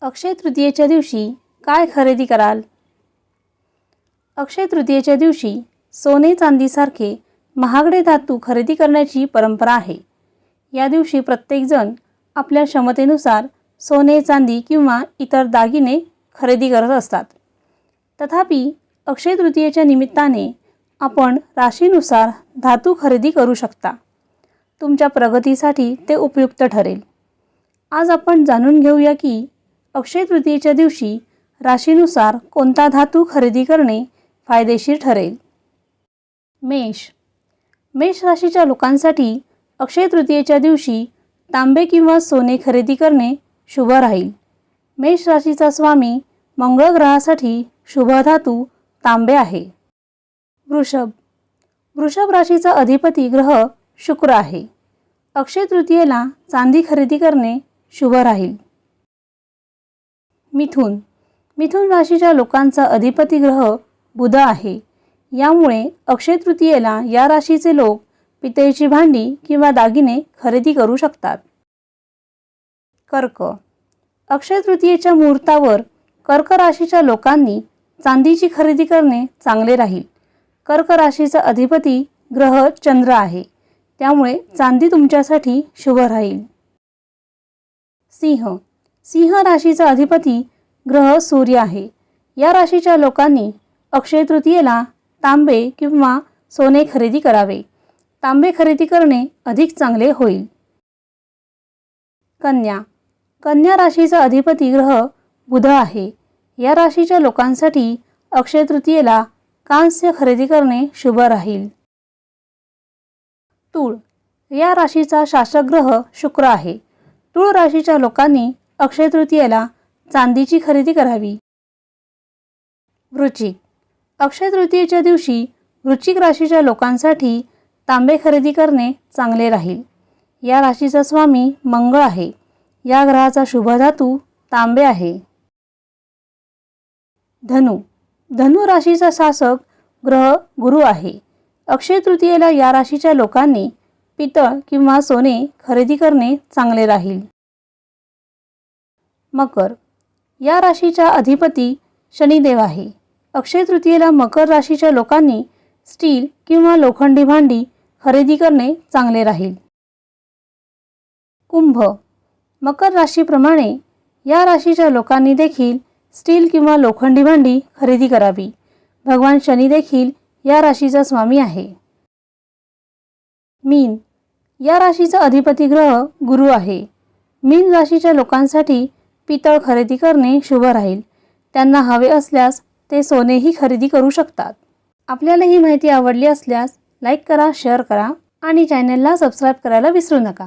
अक्षय तृतीयेच्या दिवशी काय खरेदी कराल? अक्षय तृतीयेच्या दिवशी सोने चांदीसारखे महागडे धातू खरेदी करण्याची परंपरा आहे. या दिवशी प्रत्येकजण आपल्या क्षमतेनुसार सोने चांदी किंवा इतर दागिने खरेदी करत असतात. तथापि अक्षय तृतीयेच्या निमित्ताने आपण राशीनुसार धातू खरेदी करू शकता. तुमच्या प्रगतीसाठी ते उपयुक्त ठरेल. आज आपण जाणून घेऊया की अक्षय तृतीयेच्या दिवशी राशीनुसार कोणता धातू खरेदी करणे फायदेशीर ठरेल? मेष. मेष राशीच्या लोकांसाठी अक्षय तृतीयेच्या दिवशी तांबे किंवा सोने खरेदी करणे शुभ राहील. मेष राशीचा स्वामी मंगळ ग्रहासाठी शुभ धातू तांबे आहे. वृषभ. वृषभ राशीचा अधिपती ग्रह शुक्र आहे. अक्षय तृतीयेला चांदी खरेदी करणे शुभ राहील. मिथुन. मिथुन राशीच्या लोकांचा अधिपती ग्रह बुध आहे. यामुळे अक्षय तृतीयेला या राशीचे लोक पितळीची भांडी किंवा दागिने खरेदी करू शकतात. कर्क. अक्षय तृतीयेच्या मुहूर्तावर कर्क राशीच्या लोकांनी चांदीची खरेदी करणे चांगले राहील. कर्क राशीचा अधिपती ग्रह चंद्र आहे. त्यामुळे चांदी तुमच्यासाठी शुभ राहील. सिंह. सिंह राशीचा अधिपती ग्रह सूर्य आहे. या राशीच्या लोकांनी अक्षय तृतीयेला तांबे किंवा सोने खरेदी करावे. तांबे खरेदी करणे अधिक चांगले होईल. कन्या. कन्या राशीचा अधिपती ग्रह बुध आहे. या राशीच्या लोकांसाठी अक्षय तृतीयेला कांस्य खरेदी करणे शुभ राहील. तूळ. या राशीचा शासक ग्रह शुक्र आहे. तूळ राशीच्या लोकांनी अक्षय तृतीयेला चांदीची खरेदी करावी. वृचिक अक्षय तृतीयेच्या दिवशी वृश्चिक राशीच्या लोकांसाठी तांबे खरेदी करणे चांगले राहील. या राशीचा स्वामी मंगळ आहे. या ग्रहाचा शुभ धातू तांबे आहे. धनु. धनु राशीचा शासक ग्रह गुरु आहे. अक्षय तृतीयेला या राशीच्या लोकांनी पितळ किंवा सोने खरेदी करणे चांगले राहील. मकर. या राशीचा अधिपती शनिदेव आहे. अक्षय तृतीयेला मकर राशीच्या लोकांनी स्टील किंवा लोखंडी भांडी खरेदी करणे चांगले राहील. कुंभ. मकर राशीप्रमाणे या राशीच्या लोकांनी देखील स्टील किंवा लोखंडी भांडी खरेदी करावी. भगवान शनी देखील या राशीचा स्वामी आहे. मीन. या राशीचा अधिपती ग्रह गुरु आहे. मीन राशीच्या लोकांसाठी पितळ खरेदी करणे शुभ राहील. त्यांना हवे असल्यास ते सोनेही खरेदी करू शकतात. आपल्याला ही माहिती आवडली असल्यास लाईक करा शेअर करा आणि चॅनलला सबस्क्राईब करायला विसरू नका.